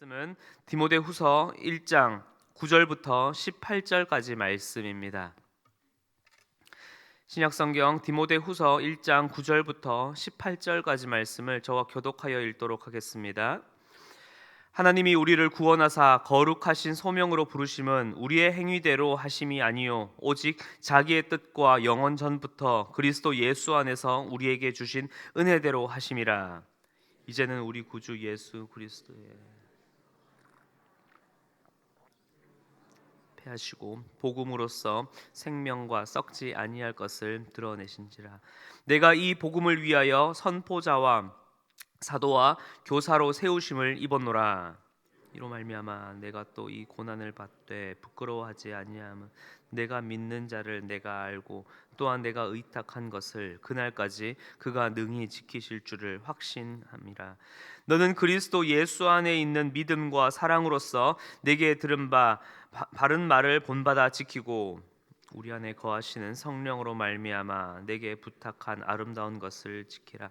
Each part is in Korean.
말씀은 디모데후서 1장 9절부터 18절까지 말씀입니다. 신약성경 디모데후서 1장 9절부터 18절까지 말씀을 저와 교독하여 읽도록 하겠습니다. 하나님이 우리를 구원하사 거룩하신 소명으로 부르심은 우리의 행위대로 하심이 아니요 오직 자기의 뜻과 영원 전부터 그리스도 예수 안에서 우리에게 주신 은혜대로 하심이라. 이제는 우리 구주 예수 그리스도의 하시고 복음으로써 생명과 썩지 아니할 것을 드러내신지라. 내가 이 복음을 위하여 선포자와 사도와 교사로 세우심을 입었노라. 이로 말미암아 내가 또 이 고난을 받되 부끄러워하지 아니함은 내가 믿는 자를 내가 알고 또한 내가 의탁한 것을 그날까지 그가 능히 지키실 줄을 확신함이라. 너는 그리스도 예수 안에 있는 믿음과 사랑으로서 내게 들은 바 바, 바른 말을 본받아 지키고 우리 안에 거하시는 성령으로 말미암아 내게 부탁한 아름다운 것을 지키라.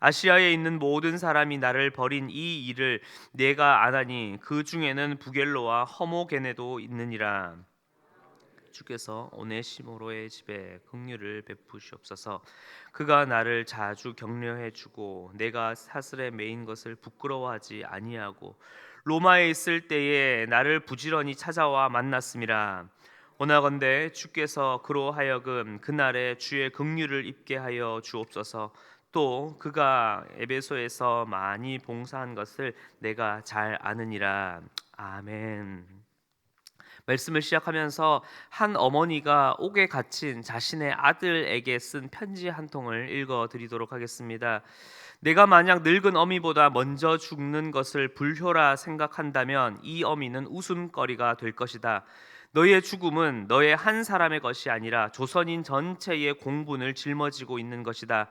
아시아에 있는 모든 사람이 나를 버린 이 일을 내가 안하니 그 중에는 부겔로와 허모게네도 있느니라. 주께서 오네시모로의 집에 긍휼을 베푸시옵소서. 그가 나를 자주 격려해 주고 내가 사슬에 매인 것을 부끄러워하지 아니하고 로마에 있을 때에 나를 부지런히 찾아와 만났음이라. 원하건대 주께서 그로 하여금 그날에 주의 긍휼을 입게 하여 주옵소서. 또 그가 에베소에서 많이 봉사한 것을 내가 잘 아느니라. 아멘. 말씀을 시작하면서 한 어머니가 옥에 갇힌 자신의 아들에게 쓴 편지 한 통을 읽어 드리도록 하겠습니다. 내가 만약 늙은 어미보다 먼저 죽는 것을 불효라 생각한다면 이 어미는 웃음거리가 될 것이다. 너의 죽음은 너의 한 사람의 것이 아니라 조선인 전체의 공분을 짊어지고 있는 것이다.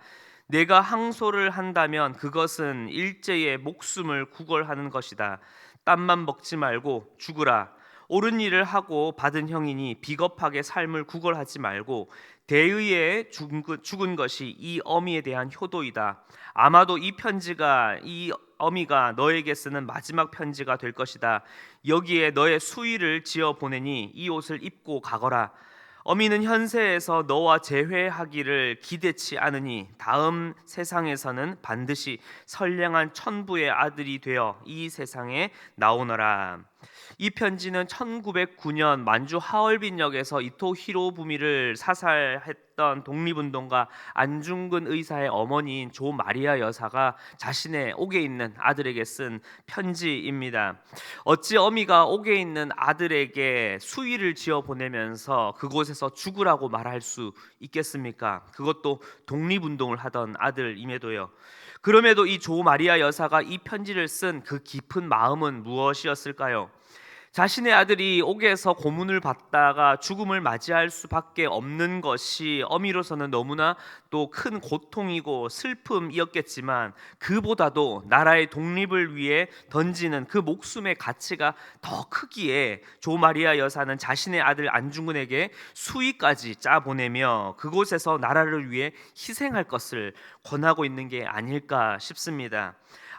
내가 항소를 한다면 그것은 일제의 목숨을 구걸하는 것이다. 땀만 먹지 말고 죽으라. 옳은 일을 하고 받은 형이니 비겁하게 삶을 구걸하지 말고 대의에 죽은 것이 이 어미에 대한 효도이다. 아마도 이 편지가 이 어미가 너에게 쓰는 마지막 편지가 될 것이다. 여기에 너의 수의를 지어 보내니 이 옷을 입고 가거라. 어미는 현세에서 너와 재회하기를 기대치 않으니 다음 세상에서는 반드시 선량한 천부의 아들이 되어 이 세상에 나오너라. 이 편지는 1909년 만주 하얼빈역에서 이토 히로부미를 사살했던 독립운동가 안중근 의사의 어머니인 조 마리아 여사가 자신의 옥에 있는 아들에게 쓴 편지입니다. 어찌 어미가 옥에 있는 아들에게 수의를 지어 보내면서 그곳에서 죽으라고 말할 수 있겠습니까? 그것도 독립운동을 하던 아들임에도요. 그럼에도 이 조 마리아 여사가 이 편지를 쓴 그 깊은 마음은 무엇이었을까요? 자신의 아들이 옥에서 고문을 받다가 죽음을 맞이할 수밖에 없는 것이 어미로서는 너무나 또 큰 고통이고 슬픔이었겠지만 그보다도 나라의 독립을 위해 던지는 그 목숨의 가치가 더 크기에 조 마리아 여사는 자신의 아들 안중근에게 수위까지 짜 보내며 그곳에서 나라를 위해 희생할 것을 권하고 있는 게 아닐까 싶습니다.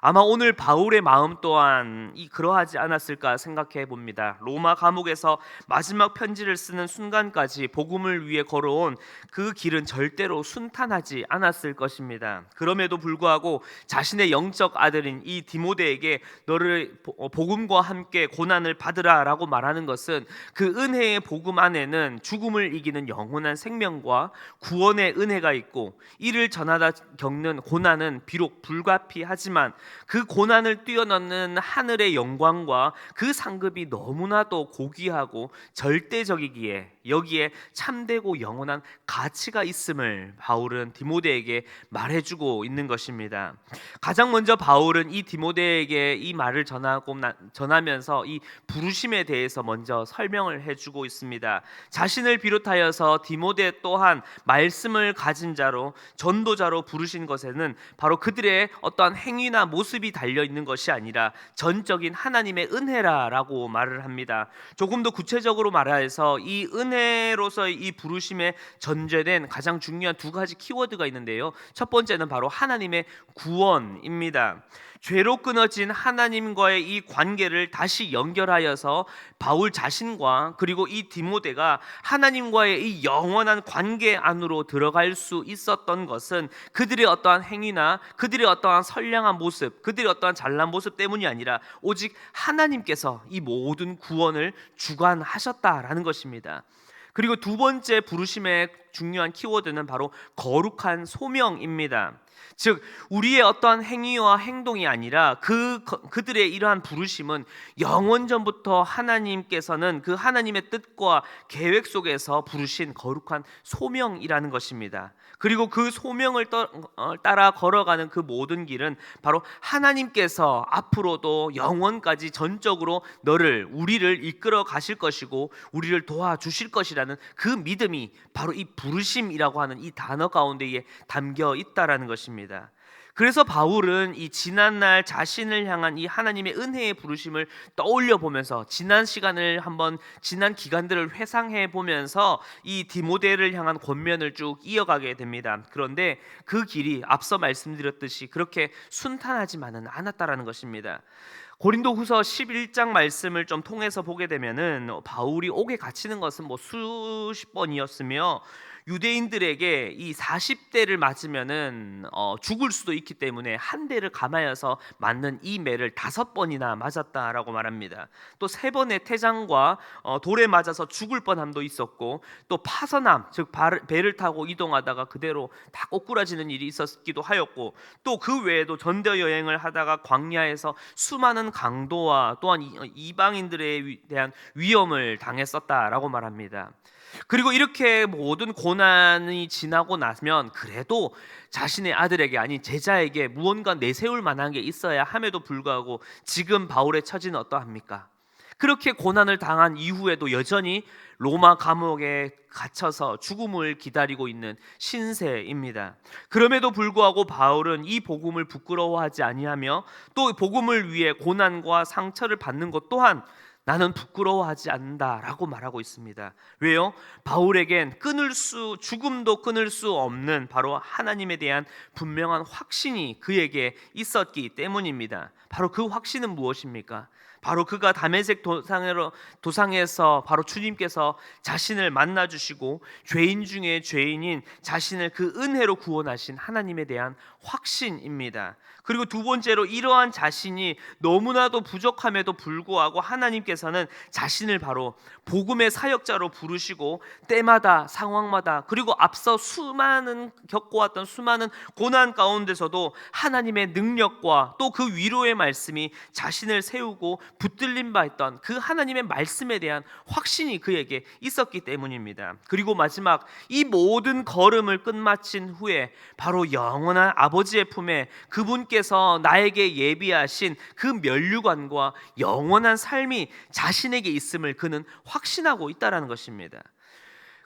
아마 오늘 바울의 마음 또한 이 그러하지 않았을까 생각해 봅니다. 로마 감옥에서 마지막 편지를 쓰는 순간까지 복음을 위해 걸어온 그 길은 절대로 순탄하지 않았을 것입니다. 그럼에도 불구하고 자신의 영적 아들인 이 디모데에게 너를 어, 복음과 함께 고난을 받으라라고 말하는 것은 그 은혜의 복음 안에는 죽음을 이기는 영원한 생명과 구원의 은혜가 있고 이를 전하다 겪는 고난은 비록 불가피하지만 그 고난을 뛰어넘는 하늘의 영광과 그 상급이 너무나도 고귀하고 절대적이기에 여기에 참되고 영원한 가치가 있음을 바울은 디모데에게 말해주고 있는 것입니다. 가장 먼저 바울은 이 디모데에게 이 말을 전하고 전하면서 이 부르심에 대해서 먼저 설명을 해주고 있습니다. 자신을 비롯하여서 디모데 또한 말씀을 가진 자로 전도자로 부르신 것에는 바로 그들의 어떠한 행위나 모습이 달려 있는 것이 아니라 전적인 하나님의 은혜라라고 말을 합니다. 조금 더 구체적으로 말해서 이 은혜 은혜로서 이 부르심에 전제된 가장 중요한 두 가지 키워드가 있는데요. 첫 번째는 바로 하나님의 구원입니다. 죄로 끊어진 하나님과의 이 관계를 다시 연결하여서 바울 자신과 그리고 이 디모데가 하나님과의 이 영원한 관계 안으로 들어갈 수 있었던 것은 그들의 어떠한 행위나 그들의 어떠한 선량한 모습, 그들의 어떠한 잘난 모습 때문이 아니라 오직 하나님께서 이 모든 구원을 주관하셨다라는 것입니다. 그리고 두 번째 부르심의 중요한 키워드는 바로 거룩한 소명입니다. 즉 우리의 어떠한 행위와 행동이 아니라 그 그들의 이러한 부르심은 영원 전부터 하나님께서는 그 하나님의 뜻과 계획 속에서 부르신 거룩한 소명이라는 것입니다. 그리고 그 소명을 어, 따라 걸어가는 그 모든 길은 바로 하나님께서 앞으로도 영원까지 전적으로 너를 우리를 이끌어 가실 것이고 우리를 도와주실 것이라는 그 믿음이 바로 이 부르심이라고 하는 이 단어 가운데에 담겨 있다라는 것입니다. 그래서 바울은 이 지난날 자신을 향한 이 하나님의 은혜의 부르심을 떠올려 보면서 지난 시간을 한번 지난 기간들을 회상해 보면서 이 디모데를 향한 권면을 쭉 이어가게 됩니다. 그런데 그 길이 앞서 말씀드렸듯이 그렇게 순탄하지만은 않았다라는 것입니다. 고린도후서 11장 말씀을 좀 통해서 보게 되면은 바울이 옥에 갇히는 것은 뭐 수십 번이었으며 유대인들에게 이 40대를 맞으면은 어, 죽을 수도 있기 때문에 한 대를 감하여서 맞는 이 매를 다섯 번이나 맞았다라고 말합니다. 또 세 번의 태장과 어, 돌에 맞아서 죽을 뻔함도 있었고 또 파선함 즉 배를 타고 이동하다가 그대로 다 꼬꾸라지는 일이 있었기도 하였고 또 그 외에도 전대 여행을 하다가 광야에서 수많은 강도와 또한 이방인들에 대한 위험을 당했었다라고 말합니다. 그리고 이렇게 모든 고난이 지나고 나면 그래도 자신의 아들에게 아닌 제자에게 무언가 내세울 만한 게 있어야 함에도 불구하고 지금 바울의 처지는 어떠합니까? 그렇게 고난을 당한 이후에도 여전히 로마 감옥에 갇혀서 죽음을 기다리고 있는 신세입니다. 그럼에도 불구하고 바울은 이 복음을 부끄러워하지 아니하며 또 복음을 위해 고난과 상처를 받는 것 또한 나는 부끄러워하지 않는다라고 말하고 있습니다. 왜요? 바울에겐 끊을 수 죽음도 끊을 수 없는 바로 하나님에 대한 분명한 확신이 그에게 있었기 때문입니다. 바로 그 확신은 무엇입니까? 바로 그가 담에색 도상으로 도상에서 바로 주님께서 자신을 만나 주시고 죄인 중에 죄인인 자신을 그 은혜로 구원하신 하나님에 대한 확신입니다. 그리고 두 번째로 이러한 자신이 너무나도 부족함에도 불구하고 하나님께서는 자신을 바로 복음의 사역자로 부르시고 때마다 상황마다 그리고 앞서 수많은 겪어왔던 수많은 고난 가운데서도 하나님의 능력과 또 그 위로의 말씀이 자신을 세우고 붙들림 바 있던 그 하나님의 말씀에 대한 확신이 그에게 있었기 때문입니다. 그리고 마지막 이 모든 걸음을 끝마친 후에 바로 영원한 아버지의 품에 그분께 하나님께서 나에게 예비하신 그 면류관과 영원한 삶이 자신에게 있음을 그는 확신하고 있다라는 것입니다.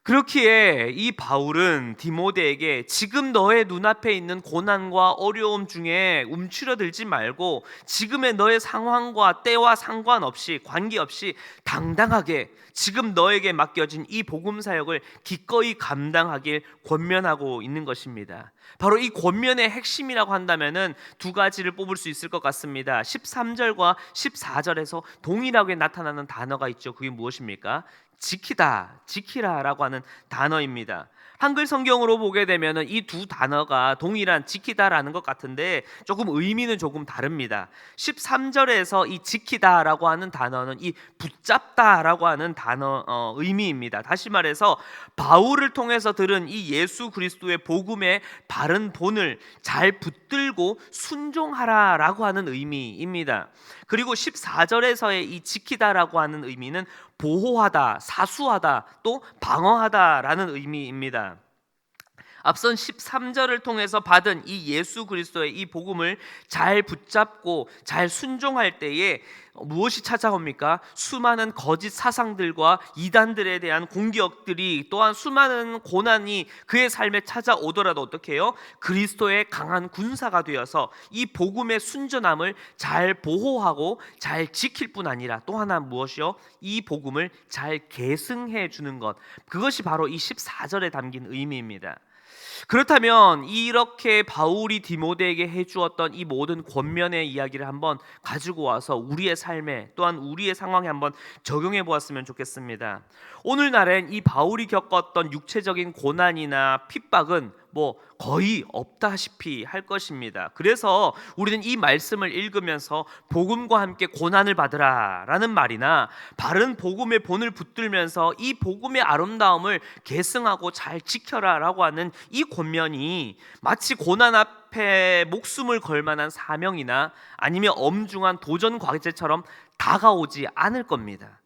그렇기에 이 바울은 디모데에게 지금 너의 눈앞에 있는 고난과 어려움 중에 움츠러들지 말고 지금의 너의 상황과 때와 상관없이 관계없이 당당하게 지금 너에게 맡겨진 이 복음 사역을 기꺼이 감당하길 권면하고 있는 것입니다. 바로 이 권면의 핵심이라고 한다면은 두 가지를 뽑을 수 있을 것 같습니다. 13절과 14절에서 동일하게 나타나는 단어가 있죠. 그게 무엇입니까? 지키다, 지키라라고 하는 단어입니다. 한글 성경으로 보게 되면은 이 두 단어가 동일한 지키다라는 것 같은데 조금 의미는 조금 다릅니다. 13절에서 이 지키다라고 하는 단어는 이 붙잡다라고 하는 단어 어, 의미입니다. 다시 말해서 바울을 통해서 들은 이 예수 그리스도의 복음의 바른 본을 잘 붙들고 순종하라라고 하는 의미입니다. 그리고 14절에서의 이 지키다라고 하는 의미는 보호하다, 사수하다, 또 방어하다라는 의미입니다. 앞선 13절을 통해서 받은 이 예수 그리스도의 이 복음을 잘 붙잡고 잘 순종할 때에 무엇이 찾아옵니까? 수많은 거짓 사상들과 이단들에 대한 공격들이 또한 수많은 고난이 그의 삶에 찾아오더라도 어떻게 해요? 그리스도의 강한 군사가 되어서 이 복음의 순전함을 잘 보호하고 잘 지킬 뿐 아니라 또 하나 무엇이요? 이 복음을 잘 계승해 주는 것. 그것이 바로 이 14절에 담긴 의미입니다. 그렇다면 이렇게 바울이 디모데에게 해주었던 이 모든 권면의 이야기를 한번 가지고 와서 우리의 삶에 또한 우리의 상황에 한번 적용해 보았으면 좋겠습니다. 오늘날엔 이 바울이 겪었던 육체적인 고난이나 핍박은 뭐 거의 없다시피 할 것입니다. 그래서 우리는 이 말씀을 읽으면서 복음과 함께 고난을 받으라라는 말이나 바른 복음의 본을 붙들면서 이 복음의 아름다움을 계승하고 잘 지켜라라고 하는 이 권면이 마치 고난 앞에 목숨을 걸 만한 사명이나 아니면 엄중한 도전 과제처럼 다가오지 않을 겁니다.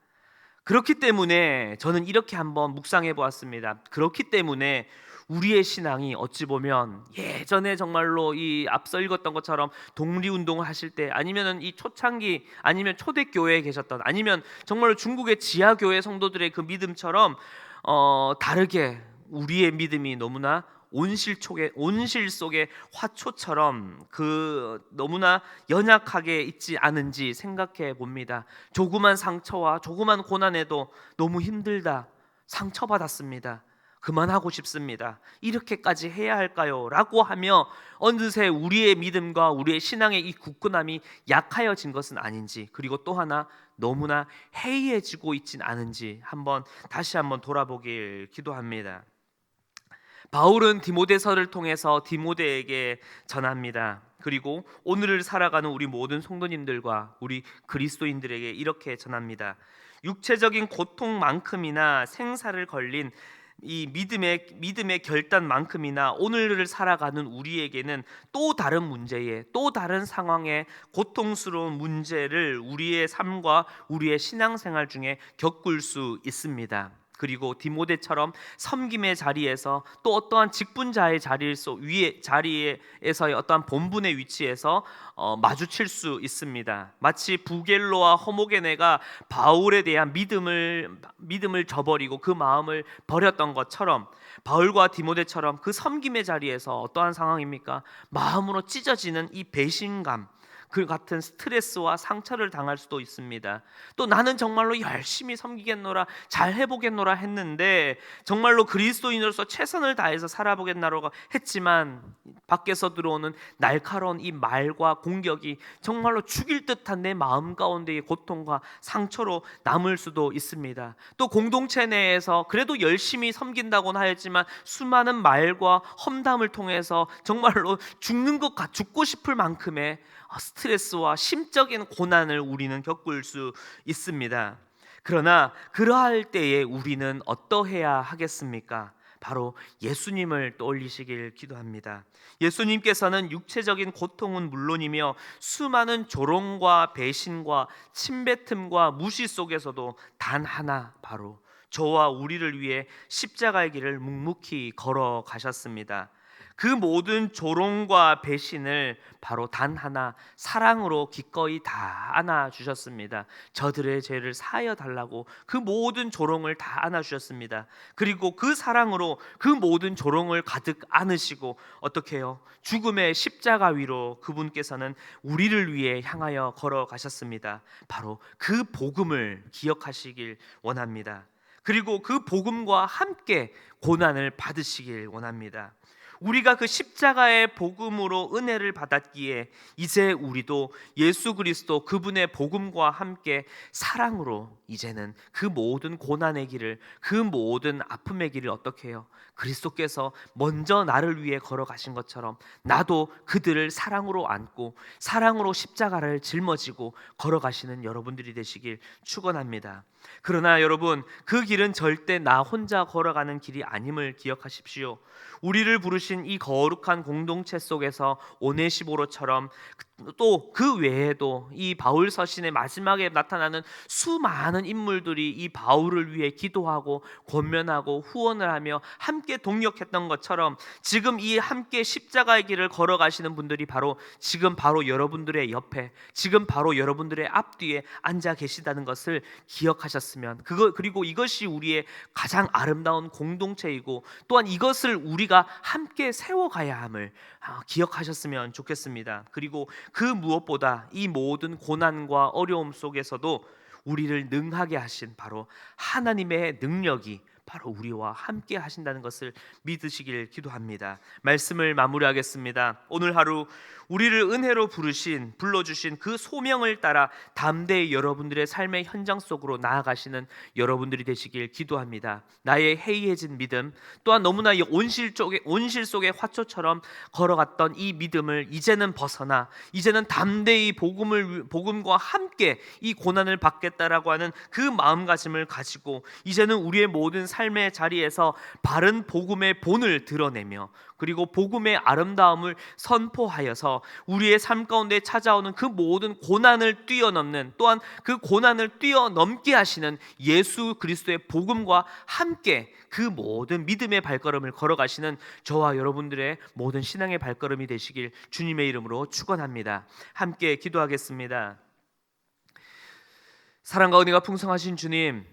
그렇기 때문에 저는 이렇게 한번 묵상해 보았습니다. 그렇기 때문에 우리의 신앙이 어찌 보면 예전에 정말로 이 앞서 읽었던 것처럼 독립 운동을 하실 때 아니면은 이 초창기 아니면 초대 교회에 계셨던 아니면 정말로 중국의 지하 교회 성도들의 그 믿음처럼 어 다르게 우리의 믿음이 너무나 온실 속에 온실 속의 화초처럼 그 너무나 연약하게 있지 않은지 생각해 봅니다. 조그만 상처와 조그만 고난에도 너무 힘들다. 상처받았습니다. 그만하고 싶습니다. 이렇게까지 해야 할까요? 라고 하며 어느새 우리의 믿음과 우리의 신앙의 이 굳건함이 약하여진 것은 아닌지 그리고 또 하나 너무나 해이해지고 있진 않은지 한번 다시 한번 돌아보길 기도합니다. 바울은 디모데서를 통해서 디모데에게 전합니다. 그리고 오늘을 살아가는 우리 모든 성도님들과 우리 그리스도인들에게 이렇게 전합니다. 육체적인 고통만큼이나 생사를 걸린 이 믿음의 믿음의 결단만큼이나 오늘을 살아가는 우리에게는 또 다른 문제에 또 다른 상황에 고통스러운 문제를 우리의 삶과 우리의 신앙생활 중에 겪을 수 있습니다. 그리고 디모데처럼 섬김의 자리에서 또 어떠한 직분자의 자리에서 위에 자리에서의 어떠한 본분의 위치에서 어, 마주칠 수 있습니다. 마치 부겔로와 허모게네가 바울에 대한 믿음을 믿음을 저버리고 그 마음을 버렸던 것처럼 바울과 디모데처럼 그 섬김의 자리에서 어떠한 상황입니까? 마음으로 찢어지는 이 배신감 그 같은 스트레스와 상처를 당할 수도 있습니다. 또 나는 정말로 열심히 섬기겠노라, 잘 해보겠노라 했는데 정말로 그리스도인으로서 최선을 다해서 살아보겠나라고 했지만 밖에서 들어오는 날카로운 이 말과 공격이 정말로 죽일 듯한 내 마음 가운데의 고통과 상처로 남을 수도 있습니다. 또 공동체 내에서 그래도 열심히 섬긴다고는 하였지만 수많은 말과 험담을 통해서 정말로 죽는 것 같, 죽고 싶을 만큼의 스트레스 와 심적인 고난을 우리는 겪을 수 있습니다. 그러나 그러할 때에 우리는 어떠해야 하겠습니까? 바로 예수님을 떠올리시길 기도합니다. 예수님께서는 육체적인 고통은 물론이며 수많은 조롱과 배신과 침뱉음과 무시 속에서도 단 하나 바로 저와 우리를 위해 십자가의 길을 묵묵히 걸어 가셨습니다. 그 모든 조롱과 배신을 바로 단 하나 사랑으로 기꺼이 다 안아 주셨습니다. 저들의 죄를 사여 달라고 그 모든 조롱을 다 안아 주셨습니다. 그리고 그 사랑으로 그 모든 조롱을 가득 안으시고 어떻게 해요? 죽음의 십자가 위로 그분께서는 우리를 위해 향하여 걸어가셨습니다. 바로 그 복음을 기억하시길 원합니다. 그리고 그 복음과 함께 고난을 받으시길 원합니다. 우리가 그 십자가의 복음으로 은혜를 받았기에 이제 우리도 예수 그리스도 그분의 복음과 함께 사랑으로 이제는 그 모든 고난의 길을 그 모든 아픔의 길을 어떻게 해요? 그리스도께서 먼저 나를 위해 걸어가신 것처럼 나도 그들을 사랑으로 안고 사랑으로 십자가를 짊어지고 걸어가시는 여러분들이 되시길 축원합니다. 그러나 여러분 그 길은 절대 나 혼자 걸어가는 길이 아님을 기억하십시오. 우리를 부르 신 이 거룩한 공동체 속에서 오네시보로처럼 또 그 외에도 이 바울 서신의 마지막에 나타나는 수많은 인물들이 이 바울을 위해 기도하고 권면하고 후원을 하며 함께 동력했던 것처럼 지금 이 함께 십자가의 길을 걸어가시는 분들이 바로 지금 바로 여러분들의 옆에 지금 바로 여러분들의 앞뒤에 앉아 계시다는 것을 기억하셨으면 그거 그리고 이것이 우리의 가장 아름다운 공동체이고 또한 이것을 우리가 함께 세워가야 함을 아, 기억하셨으면 좋겠습니다. 그리고 그 무엇보다 이 모든 고난과 어려움 속에서도 우리를 능하게 하신 바로 하나님의 능력이 바로 우리와 함께 하신다는 것을 믿으시길 기도합니다. 말씀을 마무리하겠습니다. 오늘 하루 우리를 은혜로 부르신 불러 주신 그 소명을 따라 담대히 여러분들의 삶의 현장 속으로 나아가시는 여러분들이 되시길 기도합니다. 나의 해이해진 믿음 또한 너무나 이 온실 쪽에 온실 속의 화초처럼 걸어갔던 이 믿음을 이제는 벗어나 이제는 담대히 복음을 복음과 함께 이 고난을 받겠다라고 하는 그 마음가짐을 가지고 이제는 우리의 모든 삶의 자리에서 바른 복음의 본을 드러내며 그리고 복음의 아름다움을 선포하여서 우리의 삶 가운데 찾아오는 그 모든 고난을 뛰어넘는 또한 그 고난을 뛰어넘게 하시는 예수 그리스도의 복음과 함께 그 모든 믿음의 발걸음을 걸어가시는 저와 여러분들의 모든 신앙의 발걸음이 되시길 주님의 이름으로 축원합니다. 함께 기도하겠습니다. 사랑과 은혜가 풍성하신 주님,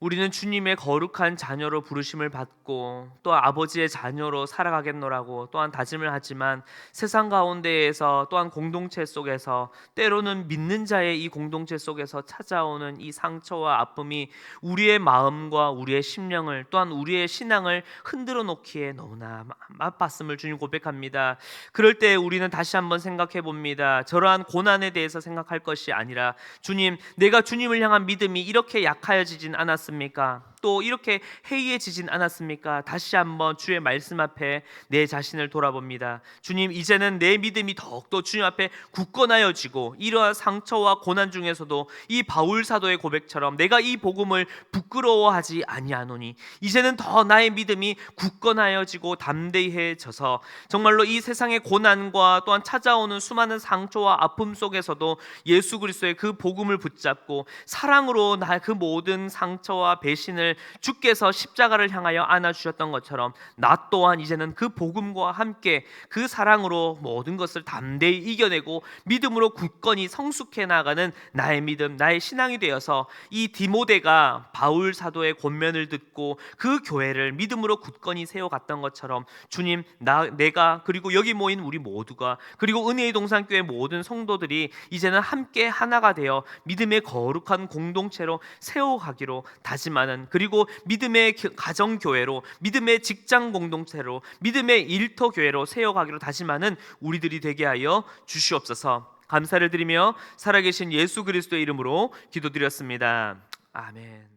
우리는 주님의 거룩한 자녀로 부르심을 받고 또 아버지의 자녀로 살아가겠노라고 또한 다짐을 하지만 세상 가운데에서 또한 공동체 속에서 때로는 믿는 자의 이 공동체 속에서 찾아오는 이 상처와 아픔이 우리의 마음과 우리의 심령을 또한 우리의 신앙을 흔들어 놓기에 너무나 맛봤음을 주님 고백합니다. 그럴 때 우리는 다시 한번 생각해 봅니다. 저러한 고난에 대해서 생각할 것이 아니라 주님, 내가 주님을 향한 믿음이 이렇게 약하여지진 않았습니 까? 또 이렇게 해이해지진 않았습니까? 다시 한번 주의 말씀 앞에 내 자신을 돌아봅니다. 주님, 이제는 내 믿음이 더욱더 주님 앞에 굳건하여지고 이러한 상처와 고난 중에서도 이 바울 사도의 고백처럼 내가 이 복음을 부끄러워하지 아니하노니 이제는 더 나의 믿음이 굳건하여지고 담대해져서 정말로 이 세상의 고난과 또한 찾아오는 수많은 상처와 아픔 속에서도 예수 그리스도의 그 복음을 붙잡고 사랑으로 나 그 모든 상처와 배신을 주께서 십자가를 향하여 안아 주셨던 것처럼 나 또한 이제는 그 복음과 함께 그 사랑으로 모든 것을 담대히 이겨내고 믿음으로 굳건히 성숙해 나가는 나의 믿음, 나의 신앙이 되어서 이 디모데가 바울 사도의 권면을 듣고 그 교회를 믿음으로 굳건히 세워 갔던 것처럼 주님 나 내가 그리고 여기 모인 우리 모두가 그리고 은혜의 동산교회 모든 성도들이 이제는 함께 하나가 되어 믿음의 거룩한 공동체로 세워가기로 다짐하는 그리고 믿음의 가정 교회로 믿음의 직장 공동체로 믿음의 일터 교회로 세워가기로 다짐하는 우리들이 되게 하여 주시옵소서. 감사를 드리며 살아계신 예수 그리스도의 이름으로 기도드렸습니다. 아멘.